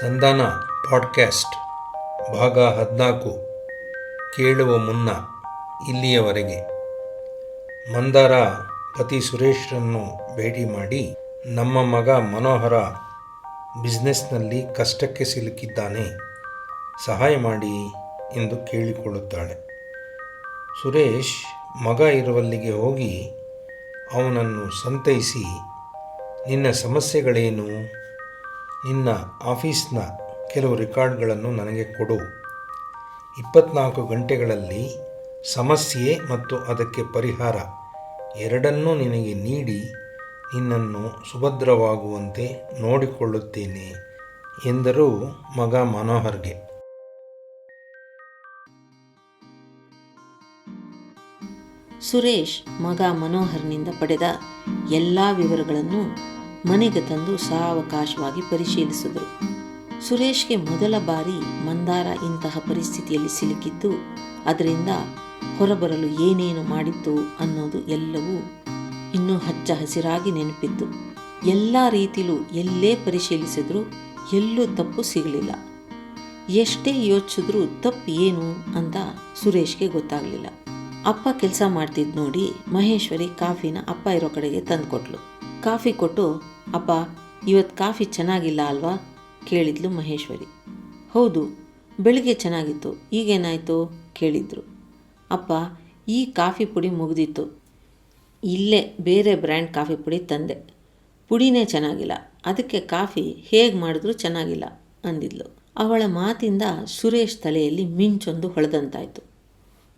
ಸಂಧಾನ ಪಾಡ್ಕ್ಯಾಸ್ಟ್, ಭಾಗ ಹದಿನಾಲ್ಕು. ಕೇಳುವ ಮುನ್ನ ಇಲ್ಲಿಯವರೆಗೆ. ಮಂದಾರ ಪತಿ ಸುರೇಶ್ರನ್ನು ಭೇಟಿ ಮಾಡಿ ನಮ್ಮ ಮಗ ಮನೋಹರ ಬಿಸ್ನೆಸ್ನಲ್ಲಿ ಕಷ್ಟಕ್ಕೆ ಸಿಲುಕಿದ್ದಾನೆ. ಸಹಾಯ ಮಾಡಿ ಎಂದು ಕೇಳಿಕೊಳ್ಳುತ್ತಾಳೆ. ಸುರೇಶ್ ಮಗ ಇರುವಲ್ಲಿಗೆ ಹೋಗಿ ಅವನನ್ನು ಸಂತೈಸಿ, ನಿನ್ನ ಸಮಸ್ಯೆಗಳೇನು? ನಿನ್ನ ಆಫೀಸ್ನ ಕೆಲವು ರೆಕಾರ್ಡ್ಗಳನ್ನು ನನಗೆ ಕೊಡು. ಇಪ್ಪತ್ನಾಲ್ಕು ಗಂಟೆಗಳಲ್ಲಿ ಸಮಸ್ಯೆ ಮತ್ತು ಅದಕ್ಕೆ ಪರಿಹಾರ ಎರಡನ್ನೂ ನಿನಗೆ ನೀಡಿ ನಿನ್ನನ್ನು ಸುಭದ್ರವಾಗುವಂತೆ ನೋಡಿಕೊಳ್ಳುತ್ತೇನೆ ಎಂದರು ಮಗ ಮನೋಹರ್ಗೆ. ಸುರೇಶ್ ಮಗ ಮನೋಹರ್ನಿಂದ ಪಡೆದ ಎಲ್ಲ ವಿವರಗಳನ್ನು ಮನೆಗೆ ತಂದು ಸಾವಕಾಶವಾಗಿ ಪರಿಶೀಲಿಸಿದರು. ಸುರೇಶ್ಗೆ ಮೊದಲ ಬಾರಿ ಮಂದಾರ ಇಂತಹ ಪರಿಸ್ಥಿತಿಯಲ್ಲಿ ಸಿಲುಕಿದ್ದು, ಅದರಿಂದ ಹೊರಬರಲು ಏನೇನು ಮಾಡಿತ್ತು ಅನ್ನೋದು ಎಲ್ಲವೂ ಇನ್ನೂ ಹಚ್ಚ ಹಸಿರಾಗಿ ನೆನಪಿತ್ತು. ಎಲ್ಲ ರೀತಿಲೂ ಎಲ್ಲೇ ಪರಿಶೀಲಿಸಿದ್ರೂ ಎಲ್ಲೂ ತಪ್ಪು ಸಿಗಲಿಲ್ಲ. ಎಷ್ಟೇ ಯೋಚಿಸಿದ್ರೂ ತಪ್ಪು ಏನು ಅಂತ ಸುರೇಶ್ಗೆ ಗೊತ್ತಾಗಲಿಲ್ಲ. ಅಪ್ಪ ಕೆಲಸ ಮಾಡ್ತಿದ್ದು ನೋಡಿ ಮಹೇಶ್ವರಿ ಕಾಫಿನ ಅಪ್ಪ ಇರೋ ಕಡೆಗೆ ತಂದುಕೊಟ್ಲು. ಕಾಫಿ ಕೊಟ್ಟು, ಅಪ್ಪ ಇವತ್ತು ಕಾಫಿ ಚೆನ್ನಾಗಿಲ್ಲ ಅಲ್ವಾ? ಕೇಳಿದ್ಲು ಮಹೇಶ್ವರಿ. ಹೌದು, ಬೆಳಿಗ್ಗೆ ಚೆನ್ನಾಗಿತ್ತು, ಈಗೇನಾಯಿತು? ಕೇಳಿದ್ರು. ಅಪ್ಪ, ಈ ಕಾಫಿ ಪುಡಿ ಮುಗಿದಿತ್ತು. ಇಲ್ಲೇ ಬೇರೆ ಬ್ರ್ಯಾಂಡ್ ಕಾಫಿ ಪುಡಿ ತಂದೆ. ಪುಡಿನೇ ಚೆನ್ನಾಗಿಲ್ಲ, ಅದಕ್ಕೆ ಕಾಫಿ ಹೇಗೆ ಮಾಡಿದ್ರೂ ಚೆನ್ನಾಗಿಲ್ಲ, ಅಂದಿದ್ಲು. ಅವಳ ಮಾತಿಂದ ಸುರೇಶ್ ತಲೆಯಲ್ಲಿ ಮಿಂಚೊಂದು ಹೊಳೆದಂತಾಯಿತು.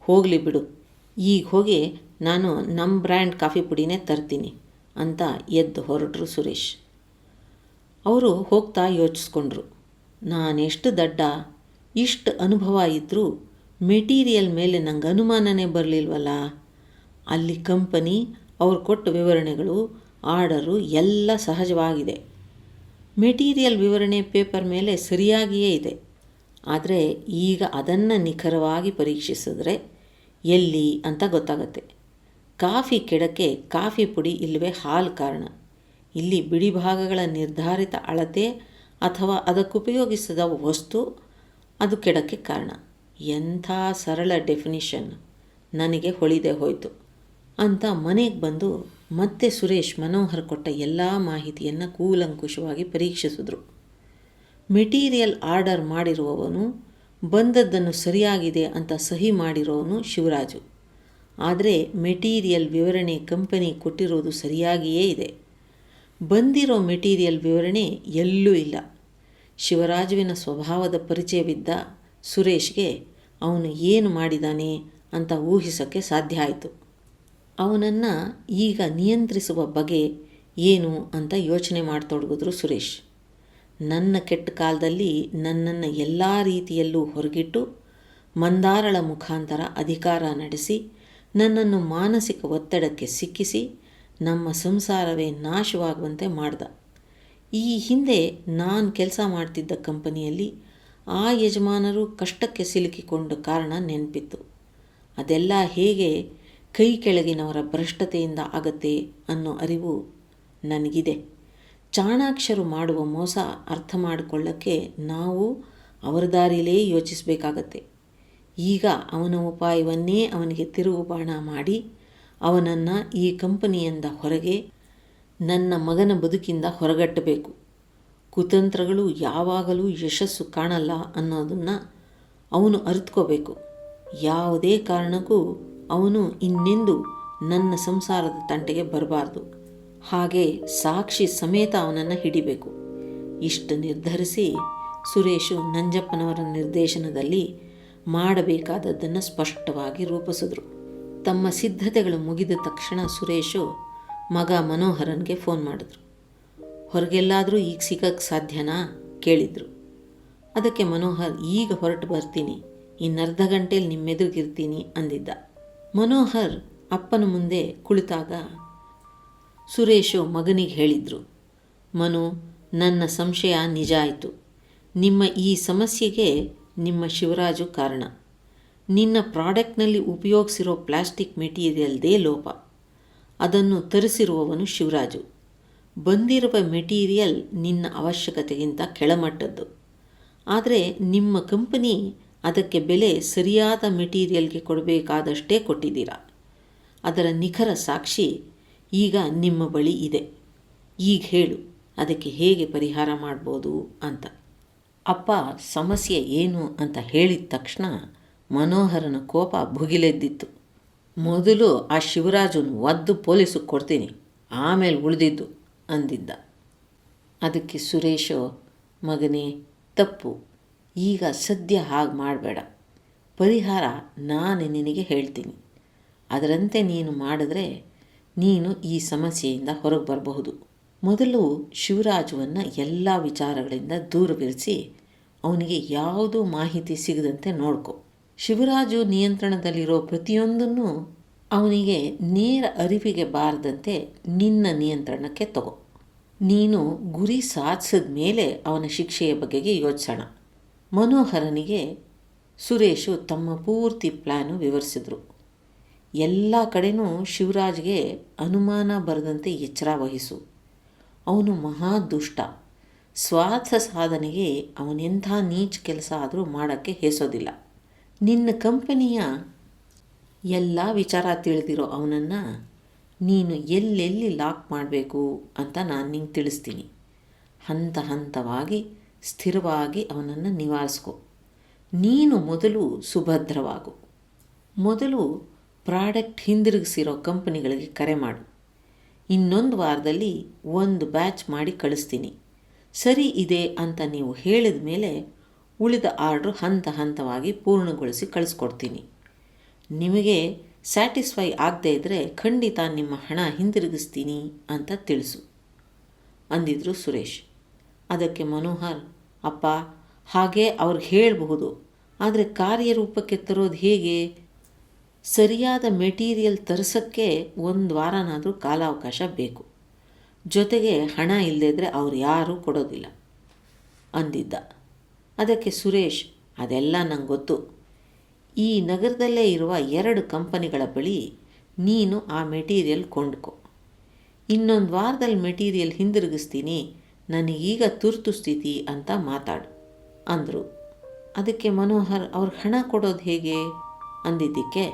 ಹೋಗಲಿ ಬಿಡು, ಈಗ ಹೋಗಿ ನಾನು ನಮ್ಮ ಬ್ರ್ಯಾಂಡ್ ಕಾಫಿ ಪುಡಿನೇ ತರ್ತೀನಿ. ಅಂತ ಎದ್ದು ಹೊರಟರು ಸುರೇಶ್. ಅವರು ಹೋಗ್ತಾ ಯೋಚಿಸ್ಕೊಂಡ್ರು. ನಾನೆಷ್ಟು ದಡ್ಡ, ಇಷ್ಟು ಅನುಭವ ಇದ್ದರೂ ಮೆಟೀರಿಯಲ್ ಮೇಲೆ ನಂಗೆ ಅನುಮಾನನೇ ಬರಲಿಲ್ವಲ್ಲ. ಅಲ್ಲಿ ಕಂಪನಿ, ಅವ್ರು ಕೊಟ್ಟ ವಿವರಣೆಗಳು, ಆರ್ಡರು ಎಲ್ಲ ಸಹಜವಾಗಿದೆ. ಮೆಟೀರಿಯಲ್ ವಿವರಣೆ ಪೇಪರ್ ಮೇಲೆ ಸರಿಯಾಗಿಯೇ ಇದೆ. ಆದರೆ ಈಗ ಅದನ್ನು ನಿಖರವಾಗಿ ಪರೀಕ್ಷಿಸಿದ್ರೆ ಎಲ್ಲಿ ಅಂತ ಗೊತ್ತಾಗತ್ತೆ. ಕಾಫಿ ಕೆಡಕ್ಕೆ ಕಾಫಿ ಪುಡಿ ಇಲ್ಲವೇ ಹಾಲು ಕಾರಣ. ಇಲ್ಲಿ ಬಿಡಿ ಭಾಗಗಳ ನಿರ್ಧಾರಿತ ಅಳತೆ ಅಥವಾ ಅದಕ್ಕುಪಯೋಗಿಸಿದ ವಸ್ತು ಅದು ಕೆಡಕ್ಕೆ ಕಾರಣ. ಎಂಥ ಸರಳ ಡೆಫಿನಿಷನ್. ನನಗೆ ಹೊಳಿದೆ ಹೋಯಿತು. ಅಂತ ಮನೆಗೆ ಬಂದು ಮತ್ತೆ ಸುರೇಶ್ ಮನೋಹರ್ ಕೊಟ್ಟ ಎಲ್ಲ ಮಾಹಿತಿಯನ್ನು ಕೂಲಂಕುಷವಾಗಿ ಪರೀಕ್ಷಿಸಿದ್ರು. ಮೆಟೀರಿಯಲ್ ಆರ್ಡರ್ ಮಾಡಿರುವವನು ಬಂದದ್ದನ್ನು ಸರಿಯಾಗಿದೆ ಅಂತ ಸಹಿ ಮಾಡಿರೋನು ಶಿವರಾಜು. ಆದರೆ ಮೆಟೀರಿಯಲ್ ವಿವರಣೆ ಕಂಪನಿ ಕೊಟ್ಟಿರೋದು ಸರಿಯಾಗಿಯೇ ಇದೆ. ಬಂದಿರೋ ಮೆಟೀರಿಯಲ್ ವಿವರಣೆ ಎಲ್ಲೂ ಇಲ್ಲ. ಶಿವರಾಜುವಿನ ಸ್ವಭಾವದ ಪರಿಚಯವಿದ್ದ ಸುರೇಶ್ಗೆ ಅವನು ಏನು ಮಾಡಿದಾನೆ ಅಂತ ಊಹಿಸೋಕ್ಕೆ ಸಾಧ್ಯ ಆಯಿತು. ಅವನನ್ನು ಈಗ ನಿಯಂತ್ರಿಸುವ ಬಗೆ ಏನು ಅಂತ ಯೋಚನೆ ಮಾಡತೊಡಗಿದ್ರು ಸುರೇಶ್. ನನ್ನ ಕೆಟ್ಟ ಕಾಲದಲ್ಲಿ ನನ್ನನ್ನು ಎಲ್ಲ ರೀತಿಯಲ್ಲೂ ಹೊರಗಿಟ್ಟು, ಮಂದಾರಳ ಮುಖಾಂತರ ಅಧಿಕಾರ ನಡೆಸಿ ನನ್ನನ್ನು ಮಾನಸಿಕ ಒತ್ತಡಕ್ಕೆ ಸಿಕ್ಕಿಸಿ ನಮ್ಮ ಸಂಸಾರವೇ ನಾಶವಾಗುವಂತೆ ಮಾಡ್ದ. ಈ ಹಿಂದೆ ನಾನು ಕೆಲಸ ಮಾಡ್ತಿದ್ದ ಕಂಪನಿಯಲ್ಲಿ ಆ ಯಜಮಾನರು ಕಷ್ಟಕ್ಕೆ ಸಿಲುಕಿಕೊಂಡ ಕಾರಣ ನೆನಪಿತ್ತು. ಅದೆಲ್ಲ ಹೇಗೆ ಕೈ ಕೆಳಗಿನವರ ಭ್ರಷ್ಟತೆಯಿಂದ ಆಗತ್ತೆ ಅನ್ನೋ ಅರಿವು ನನಗಿದೆ. ಚಾಣಾಕ್ಷರು ಮಾಡುವ ಮೋಸ ಅರ್ಥ ಮಾಡಿಕೊಳ್ಳಕ್ಕೆ ನಾವು ಅವರ ದಾರಿಲೇ ಯೋಚಿಸಬೇಕಾಗತ್ತೆ. ಈಗ ಅವನ ಉಪಾಯವನ್ನೇ ಅವನಿಗೆ ತಿರುಗುಬಾಣ ಮಾಡಿ, ಅವನನ್ನು ಈ ಕಂಪನಿಯಿಂದ ಹೊರಗೆ, ನನ್ನ ಮಗನ ಬದುಕಿಂದ ಹೊರಗಟ್ಟಬೇಕು. ಕುತಂತ್ರಗಳು ಯಾವಾಗಲೂ ಯಶಸ್ಸು ಕಾಣಲ್ಲ ಅನ್ನೋದನ್ನು ಅವನು ಅರಿತ್ಕೋಬೇಕು. ಯಾವುದೇ ಕಾರಣಕ್ಕೂ ಅವನು ಇನ್ನೆಂದು ನನ್ನ ಸಂಸಾರದ ತಂಟೆಗೆ ಬರಬಾರ್ದು. ಹಾಗೆ ಸಾಕ್ಷಿ ಸಮೇತ ಅವನನ್ನು ಹಿಡಿಬೇಕು. ಇಷ್ಟು ನಿರ್ಧರಿಸಿ ಸುರೇಶು ನಂಜಪ್ಪನವರ ನಿರ್ದೇಶನದಲ್ಲಿ ಮಾಡಬೇಕಾದದ್ದನ್ನು ಸ್ಪಷ್ಟವಾಗಿ ರೂಪಿಸಿದ್ರು. ತಮ್ಮ ಸಿದ್ಧತೆಗಳು ಮುಗಿದ ತಕ್ಷಣ ಸುರೇಶು ಮಗ ಮನೋಹರನ್ಗೆ ಫೋನ್ ಮಾಡಿದ್ರು. ಹೊರಗೆಲ್ಲಾದರೂ ಈಗ ಸಿಗಕ್ಕೆ ಸಾಧ್ಯನಾ? ಕೇಳಿದರು. ಅದಕ್ಕೆ ಮನೋಹರ್, ಈಗ ಹೊರಟು ಬರ್ತೀನಿ. ಇನ್ನರ್ಧ ಗಂಟೆಯಲ್ಲಿ ನಿಮ್ಮೆದುರಿಗಿರ್ತೀನಿ ಅಂದಿದ್ದ. ಮನೋಹರ್ ಅಪ್ಪನ ಮುಂದೆ ಕುಳಿತಾಗ ಸುರೇಶು ಮಗನಿಗೆ ಹೇಳಿದರು. ಮನು, ನನ್ನ ಸಂಶಯ ನಿಜ ಆಯಿತು. ನಿಮ್ಮ ಈ ಸಮಸ್ಯೆಗೆ ನಿಮ್ಮ ಶಿವರಾಜು ಕಾರಣ. ನಿನ್ನ ಪ್ರಾಡಕ್ಟ್ನಲ್ಲಿ ಉಪಯೋಗಿಸಿರೋ ಪ್ಲಾಸ್ಟಿಕ್ ಮೆಟೀರಿಯಲ್ದೇ ಲೋಪ. ಅದನ್ನು ತರಿಸಿರುವವನು ಶಿವರಾಜು. ಬಂದಿರುವ ಮೆಟೀರಿಯಲ್ ನಿನ್ನ ಅವಶ್ಯಕತೆಗಿಂತ ಕೆಳಮಟ್ಟದ್ದು. ಆದರೆ ನಿಮ್ಮ ಕಂಪನಿ ಅದಕ್ಕೆ ಬೆಲೆ ಸರಿಯಾದ ಮೆಟೀರಿಯಲ್ಗೆ ಕೊಡಬೇಕಾದಷ್ಟೇ ಕೊಟ್ಟಿದ್ದೀರಾ? ಅದರ ನಿಖರ ಸಾಕ್ಷಿ ಈಗ ನಿಮ್ಮ ಬಳಿ ಇದೆ. ಈಗ ಹೇಳು, ಅದಕ್ಕೆ ಹೇಗೆ ಪರಿಹಾರ ಮಾಡ್ಬೋದು ಅಂತ. ಅಪ್ಪ, ಸಮಸ್ಯೆ ಏನು ಅಂತ ಹೇಳಿದ ತಕ್ಷಣ ಮನೋಹರನ ಕೋಪ ಭುಗಿಲೆದ್ದಿತ್ತು. ಮೊದಲು ಆ ಶಿವರಾಜನ ಒದ್ದು ಪೊಲೀಸಿಗೆ ಕೊಡ್ತೀನಿ, ಆಮೇಲೆ ಉಳಿದಿದ್ದು ಅಂದಿದ್ದ. ಅದಕ್ಕೆ ಸುರೇಶು, ಮಗನೇ, ತಪ್ಪು. ಈಗ ಸದ್ಯ ಹಾಗೆ ಮಾಡಬೇಡ. ಪರಿಹಾರ ನಾನು ನಿನಗೆ ಹೇಳ್ತೀನಿ. ಅದರಂತೆ ನೀನು ಮಾಡಿದ್ರೆ ನೀನು ಈ ಸಮಸ್ಯೆಯಿಂದ ಹೊರಗೆ ಬರಬಹುದು. ಮೊದಲು ಶಿವರಾಜುವನ್ನು ಎಲ್ಲ ವಿಚಾರಗಳಿಂದ ದೂರವಿರಿಸಿ ಅವನಿಗೆ ಯಾವುದೂ ಮಾಹಿತಿ ಸಿಗದಂತೆ ನೋಡ್ಕೊ. ಶಿವರಾಜು ನಿಯಂತ್ರಣದಲ್ಲಿರೋ ಪ್ರತಿಯೊಂದನ್ನು ಅವನಿಗೆ ನೇರ ಅರಿವಿಗೆ ಬಾರದಂತೆ ನಿನ್ನ ನಿಯಂತ್ರಣಕ್ಕೆ ತಗೋ. ನೀನು ಗುರಿ ಸಾಧಿಸಿದ ಮೇಲೆ ಅವನ ಶಿಕ್ಷೆಯ ಬಗೆಗೆ ಯೋಚಿಸೋಣ. ಮನೋಹರನಿಗೆ ಸುರೇಶು ತಮ್ಮ ಪೂರ್ತಿ ಪ್ಲ್ಯಾನು ವಿವರಿಸಿದರು. ಎಲ್ಲ ಕಡೆನೂ ಶಿವರಾಜ್ಗೆ ಅನುಮಾನ ಬರದಂತೆ ಎಚ್ಚರ ವಹಿಸು. ಅವನು ಮಹಾ ದುಷ್ಟ. ಸ್ವಾರ್ಥ ಸಾಧನೆಗೆ ಅವನೆಂಥ ನೀಚ್ ಕೆಲಸ ಆದರೂ ಮಾಡೋಕ್ಕೆ ಹೆಸೋದಿಲ್ಲ. ನಿನ್ನ ಕಂಪನಿಯ ಎಲ್ಲ ವಿಚಾರ ತಿಳಿದಿರೋ ಅವನನ್ನು ನೀನು ಎಲ್ಲೆಲ್ಲಿ ಲಾಕ್ ಮಾಡಬೇಕು ಅಂತ ನಾನು ನಿಂಗೆ ತಿಳಿಸ್ತೀನಿ. ಹಂತ ಹಂತವಾಗಿ ಸ್ಥಿರವಾಗಿ ಅವನನ್ನು ನಿವಾರಿಸ್ಕೊ. ನೀನು ಮೊದಲು ಸುಭದ್ರವಾಗು. ಮೊದಲು ಪ್ರಾಡಕ್ಟ್ ಹಿಂದಿರುಗಿಸಿರೋ ಕಂಪನಿಗಳಿಗೆ ಕರೆ ಮಾಡು. ಇನ್ನೊಂದು ವಾರದಲ್ಲಿ ಒಂದು ಬ್ಯಾಚ್ ಮಾಡಿ ಕಳಿಸ್ತೀನಿ. ಸರಿ ಇದೆ ಅಂತ ನೀವು ಹೇಳಿದ ಮೇಲೆ ಉಳಿದ ಆರ್ಡ್ರ್ ಹಂತ ಹಂತವಾಗಿ ಪೂರ್ಣಗೊಳಿಸಿ ಕಳಿಸ್ಕೊಡ್ತೀನಿ. ನಿಮಗೆ ಸ್ಯಾಟಿಸ್ಫೈ ಆಗದೇ ಇದ್ದರೆ ಖಂಡಿತ ನಿಮ್ಮ ಹಣ ಹಿಂದಿರುಗಿಸ್ತೀನಿ ಅಂತ ತಿಳಿಸು, ಅಂದಿದ್ರು ಸುರೇಶ್. ಅದಕ್ಕೆ ಮನೋಹರ್, ಅಪ್ಪ, ಹಾಗೆ ಅವ್ರಿಗೆ ಹೇಳಬಹುದು, ಆದರೆ ಕಾರ್ಯರೂಪಕ್ಕೆ ತರೋದು ಹೇಗೆ? ಸರಿಯಾದ ಮೆಟೀರಿಯಲ್ ತರಿಸೋಕ್ಕೆ ಒಂದು ವಾರನಾದರೂ ಕಾಲಾವಕಾಶ ಬೇಕು. ಜೊತೆಗೆ ಹಣ ಇಲ್ಲದಿದ್ದರೆ ಅವ್ರು ಯಾರೂ ಕೊಡೋದಿಲ್ಲ ಅಂದಿದ್ದ. ಅದಕ್ಕೆ ಸುರೇಶ್, ಅದೆಲ್ಲ ನಂಗೆ ಗೊತ್ತು. ಈ ನಗರದಲ್ಲೇ ಇರುವ ಎರಡು ಕಂಪನಿಗಳ ಬಳಿ ನೀನು ಆ ಮೆಟೀರಿಯಲ್ ಕೊಂಡ್ಕೊ. ಇನ್ನೊಂದು ವಾರದಲ್ಲಿ ಮೆಟೀರಿಯಲ್ ಹಿಂದಿರುಗಿಸ್ತೀನಿ, ನನಗೀಗ ತುರ್ತು ಸ್ಥಿತಿ ಅಂತ ಮಾತಾಡು, ಅಂದರು. ಅದಕ್ಕೆ ಮನೋಹರ್, ಅವ್ರ ಹಣ ಕೊಡೋದು ಹೇಗೆ? ಅಂದಿದ್ದಕ್ಕೆ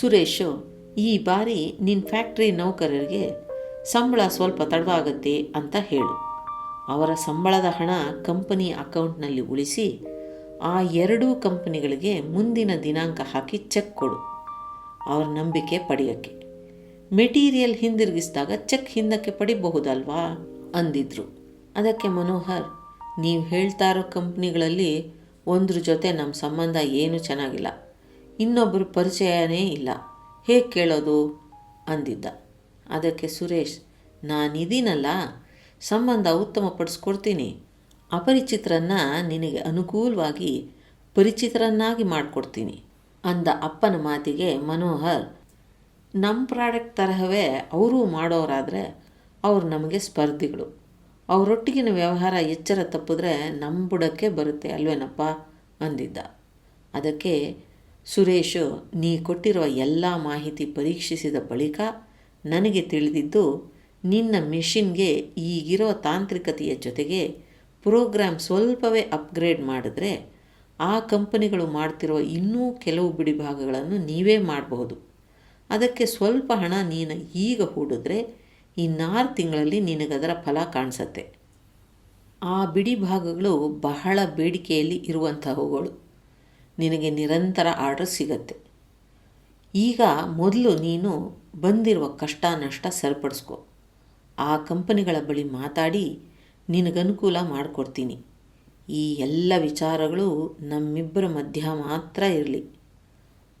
ಸುರೇಶು, ಈ ಬಾರಿ ನಿನ್ನ ಫ್ಯಾಕ್ಟ್ರಿ ನೌಕರರಿಗೆ ಸಂಬಳ ಸ್ವಲ್ಪ ತಡವಾಗತ್ತೆ ಅಂತ ಹೇಳು. ಅವರ ಸಂಬಳದ ಹಣ ಕಂಪನಿ ಅಕೌಂಟ್ನಲ್ಲಿ ಉಳಿಸಿ ಆ ಎರಡೂ ಕಂಪನಿಗಳಿಗೆ ಮುಂದಿನ ದಿನಾಂಕ ಹಾಕಿ ಚೆಕ್ ಕೊಡು. ಅವ್ರ ನಂಬಿಕೆ ಪಡೆಯೋಕ್ಕೆ. ಮೆಟೀರಿಯಲ್ ಹಿಂದಿರುಗಿಸಿದಾಗ ಚೆಕ್ ಹಿಂದಕ್ಕೆ ಪಡಿಬಹುದಲ್ವಾ? ಅಂದಿದ್ರು. ಅದಕ್ಕೆ ಮನೋಹರ್, ನೀವು ಹೇಳ್ತಾ ಇರೋ ಕಂಪ್ನಿಗಳಲ್ಲಿ ಒಂದ್ರ ಜೊತೆ ನಮ್ಮ ಸಂಬಂಧ ಏನೂ ಚೆನ್ನಾಗಿಲ್ಲ. ಇನ್ನೊಬ್ಬರು ಪರಿಚಯನೇ ಇಲ್ಲ. ಹೇಗೆ ಕೇಳೋದು? ಅಂದಿದ್ದ. ಅದಕ್ಕೆ ಸುರೇಶ್ ನಾನಿದ್ದೀನಲ್ಲ ಸಂಬಂಧ ಉತ್ತಮಪಡಿಸ್ಕೊಡ್ತೀನಿ. ಅಪರಿಚಿತರನ್ನ ನಿನಗೆ ಅನುಕೂಲವಾಗಿ ಪರಿಚಿತರನ್ನಾಗಿ ಮಾಡಿಕೊಡ್ತೀನಿ, ಅಂದ ಅಪ್ಪನ ಮಾತಿಗೆ ಮನೋಹರ್. ನಮ್ಮ ಪ್ರಾಡಕ್ಟ್ ತರಹವೇ ಅವರೂ ಮಾಡೋರಾದರೆ ಅವರು ನಮಗೆ ಸ್ಪರ್ಧಿಗಳು. ಅವರೊಟ್ಟಿಗಿನ ವ್ಯವಹಾರ ಎಚ್ಚರ ತಪ್ಪಿದ್ರೆ ನಮ್ಮ ಬುಡಕ್ಕೆ ಬರುತ್ತೆ ಅಲ್ವೇನಪ್ಪ? ಅಂದಿದ್ದ. ಅದಕ್ಕೆ ಸುರೇಶು, ನೀ ಕೊಟ್ಟಿರುವ ಎಲ್ಲ ಮಾಹಿತಿ ಪರೀಕ್ಷಿಸಿದ ಬಳಿಕ ನನಗೆ ತಿಳಿದಿದ್ದು, ನಿನ್ನ ಮೆಷಿನ್ಗೆ ಈಗಿರೋ ತಾಂತ್ರಿಕತೆಯ ಜೊತೆಗೆ ಪ್ರೋಗ್ರಾಮ್ ಸ್ವಲ್ಪವೇ ಅಪ್ಗ್ರೇಡ್ ಮಾಡಿದ್ರೆ ಆ ಕಂಪನಿಗಳು ಮಾಡ್ತಿರೋ ಇನ್ನೂ ಕೆಲವು ಬಿಡಿಭಾಗಗಳನ್ನು ನೀವೇ ಮಾಡಬಹುದು. ಅದಕ್ಕೆ ಸ್ವಲ್ಪ ಹಣ ನೀನು ಈಗ ಹೂಡಿದ್ರೆ ಇನ್ನಾರು ತಿಂಗಳಲ್ಲಿ ನಿನಗದರ ಫಲ ಕಾಣಿಸತ್ತೆ. ಆ ಬಿಡಿಭಾಗಗಳು ಬಹಳ ಬೇಡಿಕೆಯಲ್ಲಿ ಇರುವಂತಹವುಗಳು. ನಿನಗೆ ನಿರಂತರ ಆರ್ಡರ್ ಸಿಗತ್ತೆ. ಈಗ ಮೊದಲು ನೀನು ಬಂದಿರುವ ಕಷ್ಟ ನಷ್ಟ ಸರಿಪಡಿಸ್ಕೊ. ಆ ಕಂಪನಿಗಳ ಬಳಿ ಮಾತಾಡಿ ನಿನಗನುಕೂಲ ಮಾಡಿಕೊಡ್ತೀನಿ. ಈ ಎಲ್ಲ ವಿಚಾರಗಳು ನಮ್ಮಿಬ್ಬರ ಮಧ್ಯ ಮಾತ್ರ ಇರಲಿ,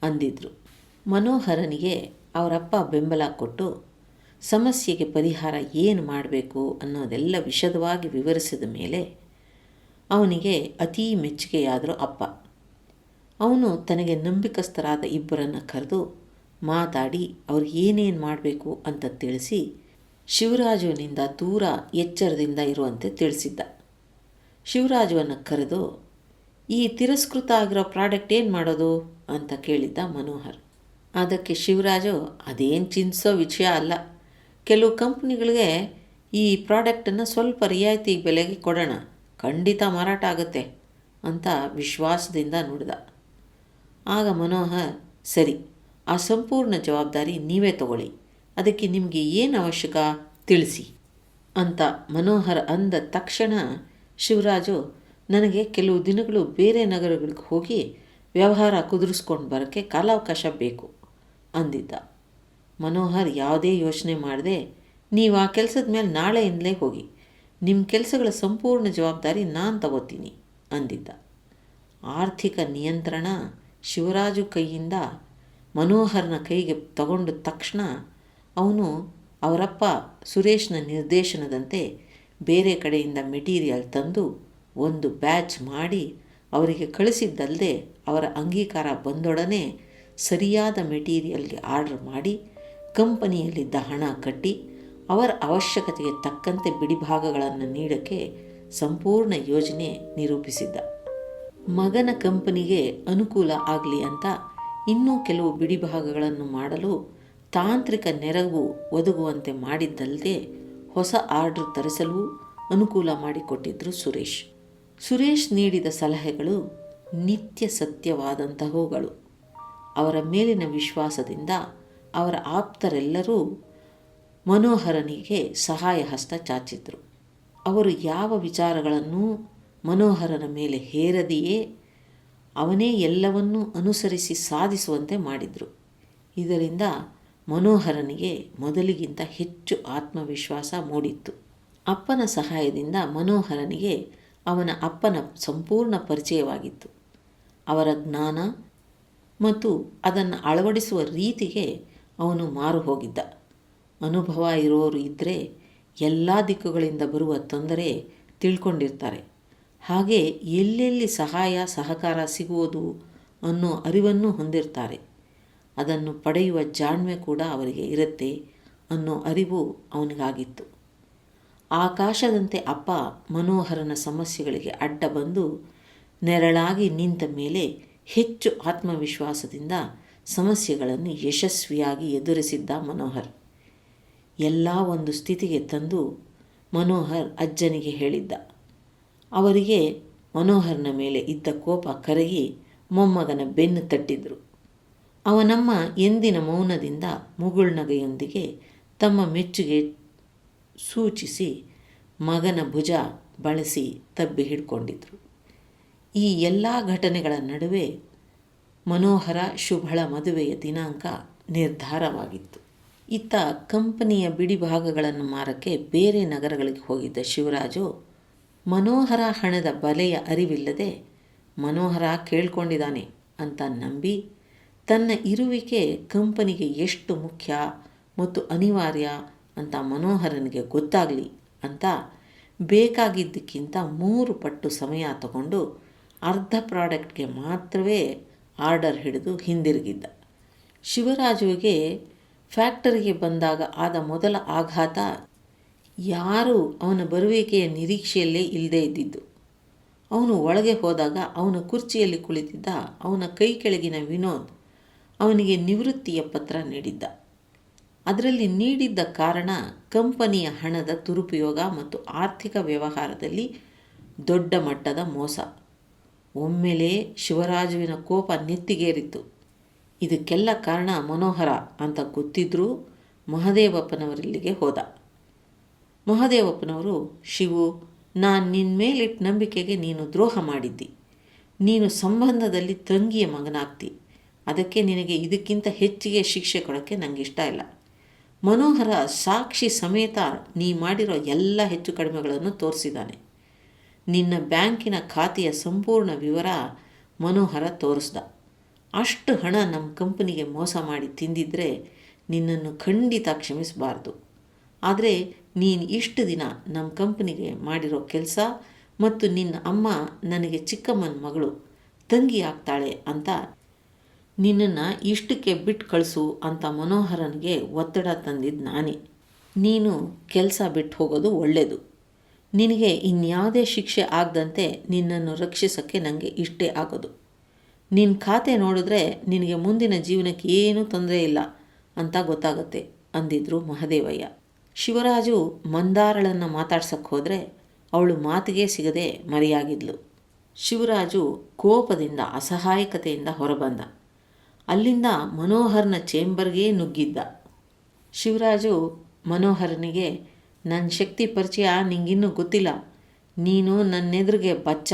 ಅಂದಿದ್ರು. ಮನೋಹರನಿಗೆ ಅವರಪ್ಪ ಬೆಂಬಲ ಕೊಟ್ಟು, ಸಮಸ್ಯೆಗೆ ಪರಿಹಾರ ಏನು ಮಾಡಬೇಕು ಅನ್ನೋದೆಲ್ಲ ವಿಶದವಾಗಿ ವಿವರಿಸಿದ ಮೇಲೆ ಅವನಿಗೆ ಅತೀ ಮೆಚ್ಚುಗೆಯಾದರು ಅಪ್ಪ. ಅವನು ತನಗೆ ನಂಬಿಕಸ್ಥರಾದ ಇಬ್ಬರನ್ನು ಕರೆದು ಮಾತಾಡಿ ಅವ್ರು ಏನೇನು ಮಾಡಬೇಕು ಅಂತ ತಿಳಿಸಿ ಶಿವರಾಜುವಿನಿಂದ ದೂರ ಎಚ್ಚರದಿಂದ ಇರುವಂತೆ ತಿಳಿಸಿದ್ದ. ಶಿವರಾಜುವನ್ನು ಕರೆದು, ಈ ತಿರಸ್ಕೃತ ಆಗಿರೋ ಪ್ರಾಡಕ್ಟ್ ಏನು ಮಾಡೋದು? ಅಂತ ಕೇಳಿದ್ದ ಮನೋಹರ್. ಅದಕ್ಕೆ ಶಿವರಾಜು, ಅದೇನು ಚಿಂತಿಸೋ ವಿಷಯ ಅಲ್ಲ. ಕೆಲವು ಕಂಪ್ನಿಗಳಿಗೆ ಈ ಪ್ರಾಡಕ್ಟನ್ನು ಸ್ವಲ್ಪ ರಿಯಾಯಿತಿ ಬೆಲೆಗೆ ಕೊಡೋಣ. ಖಂಡಿತ ಮಾರಾಟ ಆಗುತ್ತೆ ಅಂತ ವಿಶ್ವಾಸದಿಂದ ನುಡಿದ. ಆಗ ಮನೋಹರ್, ಸರಿ ಆ ಸಂಪೂರ್ಣ ಜವಾಬ್ದಾರಿ ನೀವೇ ತಗೊಳ್ಳಿ. ಅದಕ್ಕೆ ನಿಮಗೆ ಏನು ಅವಶ್ಯಕ? ತಿಳಿಸಿ. ಅಂತ ಮನೋಹರ ಅಂದ ತಕ್ಷಣ ಶಿವರಾಜು, ನನಗೆ ಕೆಲವು ದಿನಗಳು ಬೇರೆ ನಗರಗಳಿಗೆ ಹೋಗಿ ವ್ಯವಹಾರ ಕುದುರಿಸ್ಕೊಂಡು ಬರೋಕ್ಕೆ ಕಾಲಾವಕಾಶ ಬೇಕು ಅಂದಿದ್ದ. ಮನೋಹರ್ ಯಾವುದೇ ಯೋಚನೆ ಮಾಡದೆ, ನೀವು ಆ ಕೆಲಸದ ಮೇಲೆ ನಾಳೆಯಿಂದಲೇ ಹೋಗಿ. ನಿಮ್ಮ ಕೆಲಸಗಳ ಸಂಪೂರ್ಣ ಜವಾಬ್ದಾರಿ ನಾನು ತಗೋತೀನಿ ಅಂದಿದ್ದ. ಆರ್ಥಿಕ ನಿಯಂತ್ರಣ ಶಿವರಾಜು ಕೈಯಿಂದ ಮನೋಹರ್ನ ಕೈಗೆ ತಗೊಂಡ ತಕ್ಷಣ ಅವನು ಅವರಪ್ಪ ಸುರೇಶ್ನ ನಿರ್ದೇಶನದಂತೆ ಬೇರೆ ಕಡೆಯಿಂದ ಮೆಟೀರಿಯಲ್ ತಂದು ಒಂದು ಬ್ಯಾಚ್ ಮಾಡಿ ಅವರಿಗೆ ಕಳಿಸಿದ್ದಲ್ಲದೆ ಅವರ ಅಂಗೀಕಾರ ಬಂದೊಡನೆ ಸರಿಯಾದ ಮೆಟೀರಿಯಲ್ಗೆ ಆರ್ಡರ್ ಮಾಡಿ ಕಂಪನಿಯಲ್ಲಿದ್ದ ಹಣ ಕಟ್ಟಿ ಅವರ ಅವಶ್ಯಕತೆಗೆ ತಕ್ಕಂತೆ ಬಿಡಿಭಾಗಗಳನ್ನು ನೀಡೋಕ್ಕೆ ಸಂಪೂರ್ಣ ಯೋಜನೆ ನಿರೂಪಿಸಿದ್ದ. ಮಗನ ಕಂಪನಿಗೆ ಅನುಕೂಲ ಆಗಲಿ ಅಂತ ಇನ್ನೂ ಕೆಲವು ಬಿಡಿಭಾಗಗಳನ್ನು ಮಾಡಲು ತಾಂತ್ರಿಕ ನೆರವು ಒದಗುವಂತೆ ಮಾಡಿದ್ದಲ್ಲದೆ ಹೊಸ ಆರ್ಡರ್ ತರಿಸಲು ಅನುಕೂಲ ಮಾಡಿಕೊಟ್ಟಿದ್ದರು ಸುರೇಶ್. ಸುರೇಶ್ ನೀಡಿದ ಸಲಹೆಗಳು ನಿತ್ಯ ಸತ್ಯವಾದಂತಹವುಗಳು. ಅವರ ಮೇಲಿನ ವಿಶ್ವಾಸದಿಂದ ಅವರ ಆಪ್ತರೆಲ್ಲರೂ ಮನೋಹರನಿಗೆ ಸಹಾಯ ಹಸ್ತ ಚಾಚಿದ್ರು. ಅವರು ಯಾವ ವಿಚಾರಗಳನ್ನು ಮನೋಹರನ ಮೇಲೆ ಹೇರದೆಯೇ ಅವನೇ ಎಲ್ಲವನ್ನೂ ಅನುಸರಿಸಿ ಸಾಧಿಸುವಂತೆ ಮಾಡಿದರು. ಇದರಿಂದ ಮನೋಹರನಿಗೆ ಮೊದಲಿಗಿಂತ ಹೆಚ್ಚು ಆತ್ಮವಿಶ್ವಾಸ ಮೂಡಿತ್ತು. ಅಪ್ಪನ ಸಹಾಯದಿಂದ ಮನೋಹರನಿಗೆ ಅವನ ಅಪ್ಪನ ಸಂಪೂರ್ಣ ಪರಿಚಯವಾಗಿತ್ತು. ಅವರ ಜ್ಞಾನ ಮತ್ತು ಅದನ್ನು ಅಳವಡಿಸುವ ರೀತಿಗೆ ಅವನು ಮಾರು ಹೋಗಿದ್ದ. ಅನುಭವ ಇರೋರು ಇದ್ದರೆ ಎಲ್ಲ ದಿಕ್ಕುಗಳಿಂದ ಬರುವ ತೊಂದರೆ ತಿಳ್ಕೊಂಡಿರ್ತಾರೆ. ಹಾಗೆ ಎಲ್ಲೆಲ್ಲಿ ಸಹಾಯ, ಸಹಕಾರ ಸಿಗುವುದು ಅನ್ನೋ ಅರಿವನ್ನು ಹೊಂದಿರ್ತಾರೆ. ಅದನ್ನು ಪಡೆಯುವ ಜಾಣ್ಮೆ ಕೂಡ ಅವರಿಗೆ ಇರುತ್ತೆ ಅನ್ನೋ ಅರಿವು ಅವನಿಗಾಗಿತ್ತು. ಆಕಾಶದಂತೆ ಅಪ್ಪ ಮನೋಹರನ ಸಮಸ್ಯೆಗಳಿಗೆ ಅಡ್ಡ ಬಂದು ನೆರಳಾಗಿ ನಿಂತ ಮೇಲೆ ಹೆಚ್ಚು ಆತ್ಮವಿಶ್ವಾಸದಿಂದ ಸಮಸ್ಯೆಗಳನ್ನು ಯಶಸ್ವಿಯಾಗಿ ಎದುರಿಸಿದ್ದ ಮನೋಹರ್. ಎಲ್ಲ ಒಂದು ಸ್ಥಿತಿಗೆ ತಂದು ಮನೋಹರ್ ಅಜ್ಜನಿಗೆ ಹೇಳಿದ್ದ. ಅವರಿಗೆ ಮನೋಹರನ ಮೇಲೆ ಇದ್ದ ಕೋಪ ಕರಗಿ ಮೊಮ್ಮಗನ ಬೆನ್ನು ತಟ್ಟಿದ್ರು. ಅವನಮ್ಮ ಎಂದಿನ ಮೌನದಿಂದ ಮುಗುಳ್ನಗೆಯೊಂದಿಗೆ ತಮ್ಮ ಮೆಚ್ಚುಗೆ ಸೂಚಿಸಿ ಮಗನ ಭುಜ ಬಳಸಿ ತಬ್ಬಿ ಹಿಡ್ಕೊಂಡಿದ್ರು. ಈ ಎಲ್ಲ ಘಟನೆಗಳ ನಡುವೆ ಮನೋಹರ ಶುಭಳ ಮದುವೆಯ ದಿನಾಂಕ ನಿರ್ಧಾರವಾಗಿತ್ತು. ಇತ್ತ ಕಂಪನಿಯ ಬಿಡಿಭಾಗಗಳನ್ನು ಮಾರಕ್ಕೆ ಬೇರೆ ನಗರಗಳಿಗೆ ಹೋಗಿದ್ದ ಶಿವರಾಜು ಮನೋಹರ ಹಣದ ಬಲೆಯ ಅರಿವಿಲ್ಲದೆ ಮನೋಹರ ಕೇಳ್ಕೊಂಡಿದ್ದಾನೆ ಅಂತ ನಂಬಿ ತನ್ನ ಇರುವಿಕೆ ಕಂಪನಿಗೆ ಎಷ್ಟು ಮುಖ್ಯ ಮತ್ತು ಅನಿವಾರ್ಯ ಅಂತ ಮನೋಹರನಿಗೆ ಗೊತ್ತಾಗಲಿ ಅಂತ ಬೇಕಾಗಿದ್ದಕ್ಕಿಂತ ಮೂರು ಪಟ್ಟು ಸಮಯ ತಗೊಂಡು ಅರ್ಧ ಪ್ರಾಡಕ್ಟ್ಗೆ ಮಾತ್ರವೇ ಆರ್ಡರ್ ಹಿಡಿದು ಹಿಂದಿರುಗಿದ್ದ. ಶಿವರಾಜುವಿಗೆ ಫ್ಯಾಕ್ಟರಿಗೆ ಬಂದಾಗ ಆದ ಮೊದಲ ಆಘಾತ ಯಾರೂ ಅವನ ಬರುವಿಕೆಯ ನಿರೀಕ್ಷೆಯಲ್ಲೇ ಇಲ್ಲದೇ ಇದ್ದಿದ್ದು. ಅವನು ಒಳಗೆ ಹೋದಾಗ ಅವನ ಕುರ್ಚಿಯಲ್ಲಿ ಕುಳಿತಿದ್ದ ಅವನ ಕೈ ಕೆಳಗಿನ ವಿನೋದ್ ಅವನಿಗೆ ನಿವೃತ್ತಿಯ ಪತ್ರ ನೀಡಿದ್ದ. ಅದರಲ್ಲಿ ನೀಡಿದ್ದ ಕಾರಣ ಕಂಪನಿಯ ಹಣದ ದುರುಪಯೋಗ ಮತ್ತು ಆರ್ಥಿಕ ವ್ಯವಹಾರದಲ್ಲಿ ದೊಡ್ಡ ಮಟ್ಟದ ಮೋಸ. ಒಮ್ಮೆಲೇ ಶಿವರಾಜುವಿನ ಕೋಪ ನೆತ್ತಿಗೇರಿತ್ತು. ಇದಕ್ಕೆಲ್ಲ ಕಾರಣ ಮನೋಹರ ಅಂತ ಗೊತ್ತಿದ್ದರೂ ಮಹದೇವಪ್ಪನವರಿಲ್ಲಿಗೆ ಹೋದ. ಮಹದೇವಪ್ಪನವರು, ಶಿವು, ನಾನು ನಿನ್ನ ಮೇಲಿಟ್ಟ ನಂಬಿಕೆಗೆ ನೀನು ದ್ರೋಹ ಮಾಡಿದ್ದಿ. ನೀನು ಸಂಬಂಧದಲ್ಲಿ ತಂಗಿಯ ಮಗನಾಗ್ತಿ. ಅದಕ್ಕೆ ನಿನಗೆ ಇದಕ್ಕಿಂತ ಹೆಚ್ಚಿಗೆ ಶಿಕ್ಷೆ ಕೊಡೋಕ್ಕೆ ನನಗೆ ಇಷ್ಟ ಇಲ್ಲ. ಮನೋಹರ ಸಾಕ್ಷಿ ಸಮೇತ ನೀ ಮಾಡಿರೋ ಎಲ್ಲ ಹೆಚ್ಚು ಕಡಿಮೆಗಳನ್ನು ತೋರಿಸಿದ್ದಾನೆ. ನಿನ್ನ ಬ್ಯಾಂಕಿನ ಖಾತೆಯ ಸಂಪೂರ್ಣ ವಿವರ ಮನೋಹರ ತೋರಿಸ್ದ. ಅಷ್ಟು ಹಣ ನಮ್ಮ ಕಂಪನಿಗೆ ಮೋಸ ಮಾಡಿ ತಿಂದಿದ್ದರೆ ನಿನ್ನನ್ನು ಖಂಡಿತ ಕ್ಷಮಿಸಬಾರ್ದು. ಆದರೆ ನೀನು ಇಷ್ಟು ದಿನ ನಮ್ಮ ಕಂಪನಿಗೆ ಮಾಡಿರೋ ಕೆಲಸ ಮತ್ತು ನಿನ್ನ ಅಮ್ಮ ನನಗೆ ಚಿಕ್ಕಮ್ಮನ ಮಗಳು, ತಂಗಿ ಆಗ್ತಾಳೆ ಅಂತ ನಿನ್ನನ್ನು ಇಷ್ಟಕ್ಕೆ ಬಿಟ್ಟು ಕಳಿಸು ಅಂತ ಮನೋಹರನಿಗೆ ಒತ್ತಡ ತಂದಿದ್ದು ನಾನೇ. ನೀನು ಕೆಲಸ ಬಿಟ್ಟು ಹೋಗೋದು ಒಳ್ಳೆಯದು ನಿನಗೆ ಇನ್ಯಾವುದೇ ಶಿಕ್ಷೆ ಆಗದಂತೆ ನಿನ್ನನ್ನು ರಕ್ಷಿಸೋಕ್ಕೆ ನನಗೆ ಇಷ್ಟೇ ಆಗೋದು. ನಿನ್ನ ಖಾತೆ ನೋಡಿದ್ರೆ ನಿನಗೆ ಮುಂದಿನ ಜೀವನಕ್ಕೆ ಏನೂ ತೊಂದರೆ ಇಲ್ಲ ಅಂತ ಗೊತ್ತಾಗುತ್ತೆ, ಅಂದಿದ್ರು ಮಹದೇವಯ್ಯ. ಶಿವರಾಜು ಮಂದಾರಳನ್ನು ಮಾತಾಡ್ಸಕ್ಕೆ ಹೋದರೆ ಅವಳು ಮಾತಿಗೆ ಸಿಗದೆ ಮರೆಯಾಗಿದ್ಲು. ಶಿವರಾಜು ಕೋಪದಿಂದ, ಅಸಹಾಯಕತೆಯಿಂದ ಹೊರಬಂದ. ಅಲ್ಲಿಂದ ಮನೋಹರ್ನ ಚೇಂಬರ್ಗೆ ನುಗ್ಗಿದ್ದ. ಶಿವರಾಜು ಮನೋಹರನಿಗೆ ನನ್ನ ಶಕ್ತಿ ಪರಿಚಯ ನಿಂಗಿನ್ನೂ ಗೊತ್ತಿಲ್ಲ. ನೀನು ನನ್ನೆದುರಿಗೆ ಬಚ್ಚ.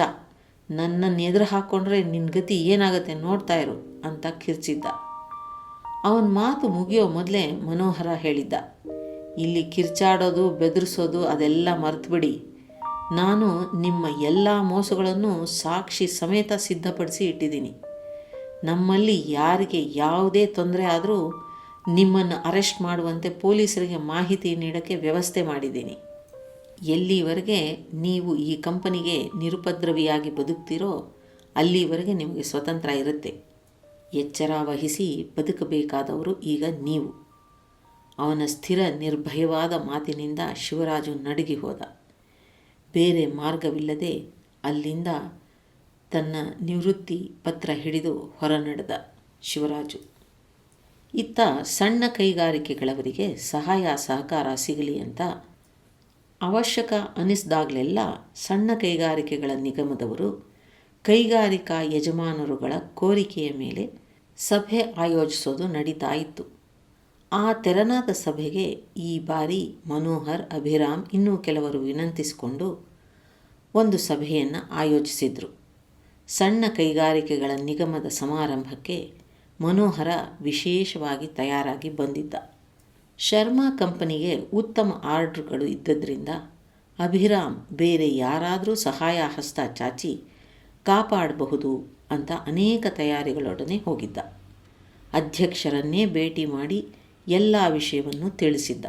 ನನ್ನನ್ನು ಎದುರು ಹಾಕ್ಕೊಂಡ್ರೆ ನಿನ್ನ ಗತಿ ಏನಾಗುತ್ತೆ ನೋಡ್ತಾ ಇರು ಅಂತ ಕಿರ್ಚಿದ್ದ. ಅವನ ಮಾತು ಮುಗಿಯೋ ಮೊದಲೇ ಮನೋಹರ ಹೇಳಿದ್ದ. ಇಲ್ಲಿ ಕಿರ್ಚಾಡೋದು, ಬೆದರಿಸೋದು ಅದೆಲ್ಲ ಮರೆತುಬಿಡಿ. ನಾನು ನಿಮ್ಮ ಎಲ್ಲ ಮೋಸಗಳನ್ನು ಸಾಕ್ಷಿ ಸಮೇತ ಸಿದ್ಧಪಡಿಸಿ ಇಟ್ಟಿದ್ದೀನಿ. ನಮ್ಮಲ್ಲಿ ಯಾರಿಗೆ ಯಾವುದೇ ತೊಂದರೆ ಆದರೂ ನಿಮ್ಮನ್ನು ಅರೆಸ್ಟ್ ಮಾಡುವಂತೆ ಪೊಲೀಸರಿಗೆ ಮಾಹಿತಿ ನೀಡೋಕ್ಕೆ ವ್ಯವಸ್ಥೆ ಮಾಡಿದ್ದೀನಿ. ಎಲ್ಲಿವರೆಗೆ ನೀವು ಈ ಕಂಪನಿಗೆ ನಿರುಪದ್ರವಿಯಾಗಿ ಬದುಕ್ತಿರೋ ಅಲ್ಲಿವರೆಗೆ ನಿಮಗೆ ಸ್ವತಂತ್ರ ಇರುತ್ತೆ. ಎಚ್ಚರ ವಹಿಸಿ ಬದುಕಬೇಕಾದವರು ಈಗ ನೀವು. ಅವನ ಸ್ಥಿರ ನಿರ್ಭಯವಾದ ಮಾತಿನಿಂದ ಶಿವರಾಜು ನಡುಗಿ ಹೋದ. ಬೇರೆ ಮಾರ್ಗವಿಲ್ಲದೆ ಅಲ್ಲಿಂದ ತನ್ನ ನಿವೃತ್ತಿ ಪತ್ರ ಹಿಡಿದು ಹೊರನಡೆದ ಶಿವರಾಜು. ಇತ್ತ ಸಣ್ಣ ಕೈಗಾರಿಕೆಗಳವರಿಗೆ ಸಹಾಯ ಸಹಕಾರ ಸಿಗಲಿ ಅಂತ ಅವಶ್ಯಕ ಅನಿಸಿದಾಗಲೆಲ್ಲ ಸಣ್ಣ ಕೈಗಾರಿಕೆಗಳ ನಿಗಮದವರು ಕೈಗಾರಿಕಾ ಯಜಮಾನರುಗಳ ಕೋರಿಕೆಯ ಮೇಲೆ ಸಭೆ ಆಯೋಜಿಸೋದು ನಡೀತಾ ಇತ್ತು. ಆ ತೆರನಾದ ಸಭೆಗೆ ಈ ಬಾರಿ ಮನೋಹರ್, ಅಭಿರಾಮ್ ಇನ್ನೂ ಕೆಲವರು ವಿನಂತಿಸಿಕೊಂಡು ಒಂದು ಸಭೆಯನ್ನು ಆಯೋಜಿಸಿದರು. ಸಣ್ಣ ಕೈಗಾರಿಕೆಗಳ ನಿಗಮದ ಸಮಾರಂಭಕ್ಕೆ ಮನೋಹರ ವಿಶೇಷವಾಗಿ ತಯಾರಾಗಿ ಬಂದಿದ್ದ. ಶರ್ಮಾ ಕಂಪನಿಗೆ ಉತ್ತಮ ಆರ್ಡ್ರ್ಗಳು ಇದ್ದದ್ರಿಂದ ಅಭಿರಾಮ್ ಬೇರೆ ಯಾರಾದರೂ ಸಹಾಯ ಹಸ್ತ ಚಾಚಿ ಕಾಪಾಡಬಹುದು ಅಂತ ಅನೇಕ ತಯಾರಿಗಳೊಡನೆ ಹೋಗಿದ್ದ. ಅಧ್ಯಕ್ಷರನ್ನೇ ಭೇಟಿ ಮಾಡಿ ಎಲ್ಲ ವಿಷಯವನ್ನು ತಿಳಿಸಿದ್ದ.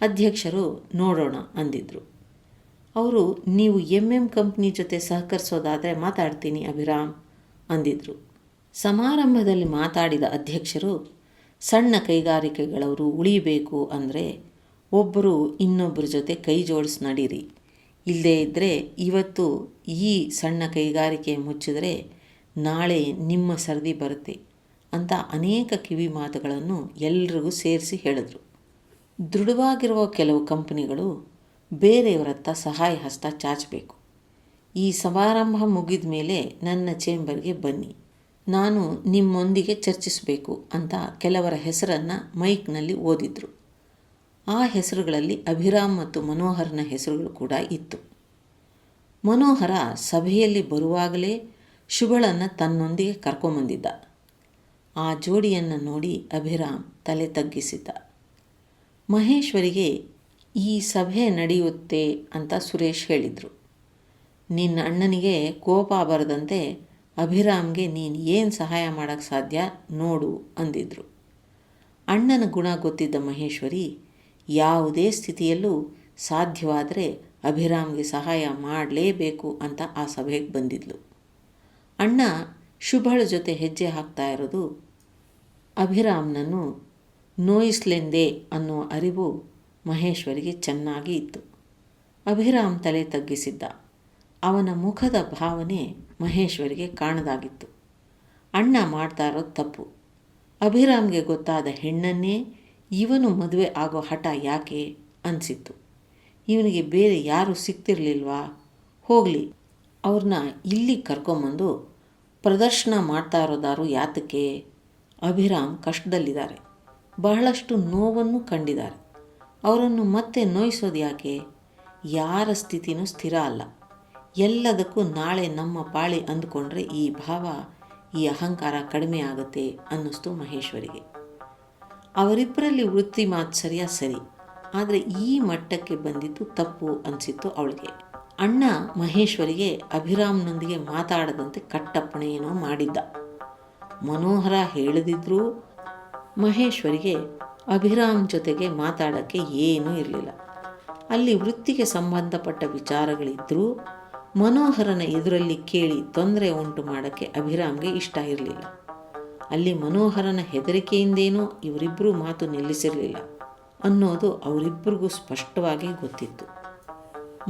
ಅಧ್ಯಕ್ಷರು ನೋಡೋಣ ಅಂದಿದ್ರು. ಅವರು ನೀವು ಎಂ ಎಂ ಕಂಪ್ನಿ ಜೊತೆ ಸಹಕರಿಸೋದಾದರೆ ಮಾತಾಡ್ತೀನಿ ಅಭಿರಾಮ್, ಅಂದಿದ್ರು. ಸಮಾರಂಭದಲ್ಲಿ ಮಾತಾಡಿದ ಅಧ್ಯಕ್ಷರು, ಸಣ್ಣ ಕೈಗಾರಿಕೆಗಳವರು ಉಳಿಬೇಕು ಅಂದರೆ ಒಬ್ಬರು ಇನ್ನೊಬ್ಬರ ಜೊತೆ ಕೈ ಜೋಡಿಸಿ ನಡೀರಿ. ಇಲ್ಲದೇ ಇದ್ದರೆ ಇವತ್ತು ಈ ಸಣ್ಣ ಕೈಗಾರಿಕೆ ಮುಚ್ಚಿದರೆ ನಾಳೆ ನಿಮ್ಮ ಸರದಿ ಬರುತ್ತೆ. ಅಂತ ಅನೇಕ ಕಿವಿ ಮಾತುಗಳನ್ನು ಎಲ್ರಿಗೂ ಸೇರಿಸಿ ಹೇಳಿದ್ರು. ದೃಢವಾಗಿರುವ ಕೆಲವು ಕಂಪನಿಗಳು ಬೇರೆಯವರತ್ತ ಸಹಾಯ ಹಸ್ತ ಚಾಚಬೇಕು. ಈ ಸಮಾರಂಭ ಮುಗಿದ ಮೇಲೆ ನನ್ನ ಚೇಂಬರ್ಗೆ ಬನ್ನಿ. ನಾನು ನಿಮ್ಮೊಂದಿಗೆ ಚರ್ಚಿಸಬೇಕು ಅಂತ ಕೆಲವರ ಹೆಸರನ್ನು ಮೈಕ್ನಲ್ಲಿ ಓದಿದ್ರು. ಆ ಹೆಸರುಗಳಲ್ಲಿ ಅಭಿರಾಮ್ ಮತ್ತು ಮನೋಹರನ ಹೆಸರುಗಳು ಕೂಡ ಇತ್ತು. ಮನೋಹರ ಸಭೆಯಲ್ಲಿ ಬರುವಾಗಲೇ ಶುಭಳನ್ನು ತನ್ನೊಂದಿಗೆ ಕರ್ಕೊಂಬಂದಿದ್ದ. ಆ ಜೋಡಿಯನ್ನು ನೋಡಿ ಅಭಿರಾಮ್ ತಲೆ ತಗ್ಗಿಸಿದ್ದ ಮಹೇಶ್ವರಿಗೆ ಈ ಸಭೆ ನಡೆಯುತ್ತೆ ಅಂತ ಸುರೇಶ್ ಹೇಳಿದರು. ನಿನ್ನ ಅಣ್ಣನಿಗೆ ಕೋಪ ಬರದಂತೆ ಅಭಿರಾಮ್ಗೆ ನೀನು ಏನು ಸಹಾಯ ಮಾಡೋಕ್ಕೆ ಸಾಧ್ಯ ನೋಡು ಅಂದಿದ್ರು. ಅಣ್ಣನ ಗುಣ ಗೊತ್ತಿದ್ದ ಮಹೇಶ್ವರಿ ಯಾವುದೇ ಸ್ಥಿತಿಯಲ್ಲೂ ಸಾಧ್ಯವಾದರೆ ಅಭಿರಾಮ್ಗೆ ಸಹಾಯ ಮಾಡಲೇಬೇಕು ಅಂತ ಆ ಸಭೆಗೆ ಬಂದಿದ್ಲು. ಅಣ್ಣ ಶುಭಳ ಜೊತೆ ಹೆಜ್ಜೆ ಹಾಕ್ತಾ ಇರೋದು ಅಭಿರಾಮ್ನನ್ನು ನೋಯಿಸ್ಲೆಂದೇ ಅನ್ನುವ ಅರಿವು ಮಹೇಶ್ವರಿಗೆ ಚೆನ್ನಾಗಿ ಇತ್ತು. ಅಭಿರಾಮ್ ತಲೆ ತಗ್ಗಿಸಿದ್ದ. ಅವನ ಮುಖದ ಭಾವನೆ ಮಹೇಶ್ವರಿಗೆ ಕಾಣದಾಗಿತ್ತು. ಅಣ್ಣ ಮಾಡ್ತಾ ತಪ್ಪು. ಅಭಿರಾಮ್ಗೆ ಗೊತ್ತಾದ ಹೆಣ್ಣನ್ನೇ ಇವನು ಮದುವೆ ಆಗೋ ಹಠ ಯಾಕೆ ಅನಿಸಿತ್ತು. ಇವನಿಗೆ ಬೇರೆ ಯಾರೂ ಸಿಗ್ತಿರ್ಲಿಲ್ವಾ ಹೋಗಲಿ. ಅವ್ರನ್ನ ಇಲ್ಲಿ ಕರ್ಕೊಂಬಂದು ಪ್ರದರ್ಶನ ಮಾಡ್ತಾ ಇರೋದಾರು ಯಾತಕ್ಕೆ? ಅಭಿರಾಮ್ ಕಷ್ಟದಲ್ಲಿದ್ದಾರೆ. ಬಹಳಷ್ಟು ನೋವನ್ನು ಕಂಡಿದ್ದಾರೆ. ಅವರನ್ನು ಮತ್ತೆ ನೋಯಿಸೋದು ಯಾಕೆ? ಯಾರ ಸ್ಥಿತಿನೂ ಸ್ಥಿರ ಅಲ್ಲ. ಎಲ್ಲದಕ್ಕೂ ನಾಳೆ ನಮ್ಮ ಪಾಳಿ ಅಂದುಕೊಂಡ್ರೆ ಈ ಭಾವ, ಈ ಅಹಂಕಾರ ಕಡಿಮೆ ಆಗುತ್ತೆ ಅನ್ನಿಸ್ತು ಮಹೇಶ್ವರಿಗೆ. ಅವರಿಬ್ಬರಲ್ಲಿ ವೃತ್ತಿ ಮಾತು ಸರಿಯಾ ಸರಿ. ಆದರೆ ಈ ಮಟ್ಟಕ್ಕೆ ಬಂದಿದ್ದು ತಪ್ಪು ಅನಿಸಿತ್ತು ಅವಳಿಗೆ. ಅಣ್ಣ ಮಹೇಶ್ವರಿಗೆ ಅಭಿರಾಮ್ನೊಂದಿಗೆ ಮಾತಾಡದಂತೆ ಕಟ್ಟಪ್ಪಣೆ ಏನೋ ಮಾಡಿದ್ದ. ಮನೋಹರ ಹೇಳದಿದ್ರೂ ಮಹೇಶ್ವರಿಗೆ ಅಭಿರಾಮ್ ಜೊತೆಗೆ ಮಾತಾಡೋಕ್ಕೆ ಏನೂ ಇರಲಿಲ್ಲ. ಅಲ್ಲಿ ವೃತ್ತಿಗೆ ಸಂಬಂಧಪಟ್ಟ ವಿಚಾರಗಳಿದ್ದರೂ ಮನೋಹರನ ಎದುರಲ್ಲಿ ಕೇಳಿ ತೊಂದರೆ ಉಂಟು ಮಾಡೋಕ್ಕೆ ಅಭಿರಾಮ್ಗೆ ಇಷ್ಟ ಇರಲಿಲ್ಲ. ಅಲ್ಲಿ ಮನೋಹರನ ಹೆದರಿಕೆಯಿಂದೇನೋ ಇವರಿಬ್ಬರೂ ಮಾತು ನಿಲ್ಲಿಸಿರಲಿಲ್ಲ ಅನ್ನೋದು ಅವರಿಬ್ಬರಿಗೂ ಸ್ಪಷ್ಟವಾಗಿ ಗೊತ್ತಿತ್ತು.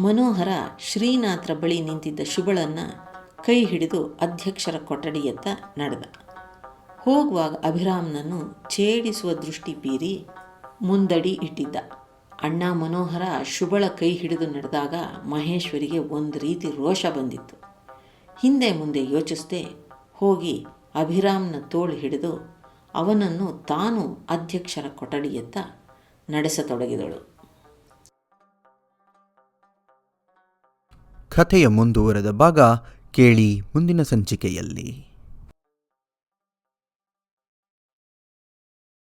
ಮನೋಹರ ಶ್ರೀನಾಥ್ರ ಬಳಿ ನಿಂತಿದ್ದ ಶುಭಳನ್ನು ಕೈ ಹಿಡಿದು ಅಧ್ಯಕ್ಷರ ಕೊಠಡಿಯತ್ತ ನಡೆದ. ಹೋಗುವಾಗ ಅಭಿರಾಮ್ನನ್ನು ಛೇಡಿಸುವ ದೃಷ್ಟಿ ಬೀರಿ ಮುಂದಡಿ ಇಟ್ಟಿದ್ದ. ಅಣ್ಣ ಮನೋಹರ ಶುಭಳ ಕೈ ಹಿಡಿದು ನಡೆದಾಗ ಮಹೇಶ್ವರಿಗೆ ಒಂದು ರೀತಿ ರೋಷ ಬಂದಿತ್ತು. ಹಿಂದೆ ಮುಂದೆ ಯೋಚಿಸದೆ ಹೋಗಿ ಅಭಿರಾಮ್ನ ತೋಳು ಹಿಡಿದು ಅವನನ್ನು ತಾನು ಅಧ್ಯಕ್ಷರ ಕೊಠಡಿಯತ್ತ ನಡೆಸತೊಡಗಿದಳು. ಕಥೆಯ ಮುಂದುವರೆದ ಭಾಗ ಕೇಳಿ ಮುಂದಿನ ಸಂಚಿಕೆಯಲ್ಲಿ.